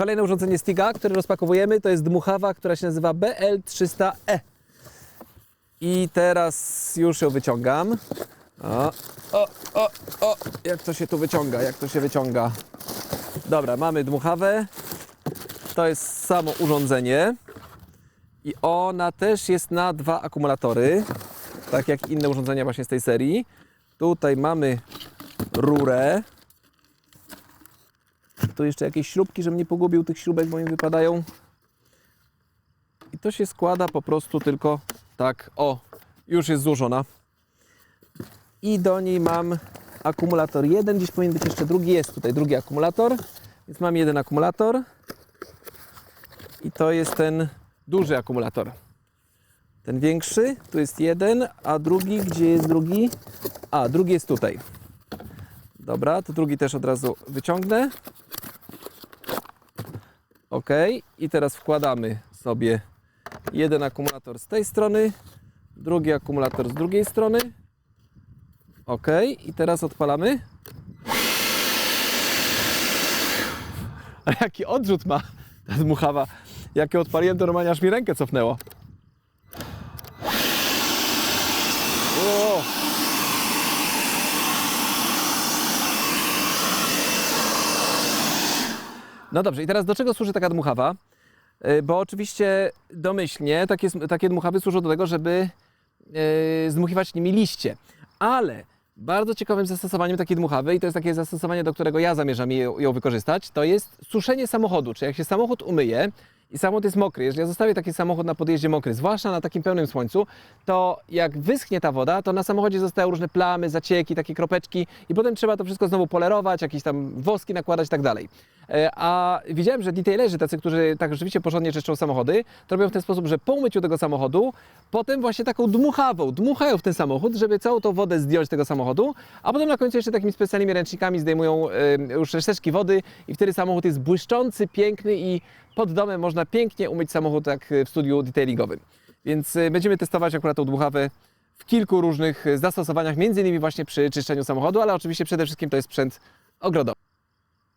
Kolejne urządzenie Stiga, które rozpakowujemy, to jest dmuchawa, która się nazywa BL300E. I teraz już ją wyciągam. O, o, o, o, jak to się tu wyciąga, jak to się wyciąga. Dobra, mamy dmuchawę. To jest samo urządzenie. I ona też jest na dwa akumulatory, tak jak inne urządzenia właśnie z tej serii. Tutaj mamy rurę. Tu jeszcze jakieś śrubki, żebym nie pogubił tych śrubek, bo mi wypadają. I to się składa po prostu tylko tak, o, już jest złożona. I do niej mam akumulator jeden, gdzieś powinien być jeszcze drugi, jest tutaj drugi akumulator. Więc mam jeden akumulator. I to jest ten duży akumulator. Ten większy, tu jest jeden, a drugi, gdzie jest drugi? A, drugi jest tutaj. Dobra, to drugi też od razu wyciągnę. Ok, i teraz wkładamy sobie jeden akumulator z tej strony, drugi akumulator z drugiej strony. Ok, i teraz odpalamy. A jaki odrzut ma ta dmuchawa? Jak ją odpaliłem, to normalnie aż mi rękę cofnęło. O! No dobrze, i teraz do czego służy taka dmuchawa? Y, Bo oczywiście domyślnie takie, takie dmuchawy służą do tego, żeby y, zdmuchiwać nimi liście. Ale bardzo ciekawym zastosowaniem takiej dmuchawy, i to jest takie zastosowanie, do którego ja zamierzam ją, wykorzystać, to jest suszenie samochodu. Czy jak się samochód umyje i samochód jest mokry, jeżeli ja zostawię taki samochód na podjeździe mokry, zwłaszcza na takim pełnym słońcu, to jak wyschnie ta woda, to na samochodzie zostają różne plamy, zacieki, takie kropeczki i potem trzeba to wszystko znowu polerować, jakieś tam woski nakładać i tak dalej. E, A widziałem, że detailerzy, tacy, którzy tak rzeczywiście porządnie czyszczą samochody, to robią w ten sposób, że po umyciu tego samochodu, potem właśnie taką dmuchawą, dmuchają w ten samochód, żeby całą tą wodę zdjąć z tego samochodu, a potem na końcu jeszcze takimi specjalnymi ręcznikami zdejmują już reszteczki wody i wtedy samochód jest błyszczący, piękny i pod domem można pięknie umyć samochód jak w studiu detailingowym. Więc e, będziemy testować akurat tą dmuchawę w kilku różnych zastosowaniach, między innymi właśnie przy czyszczeniu samochodu, ale oczywiście przede wszystkim to jest sprzęt ogrodowy.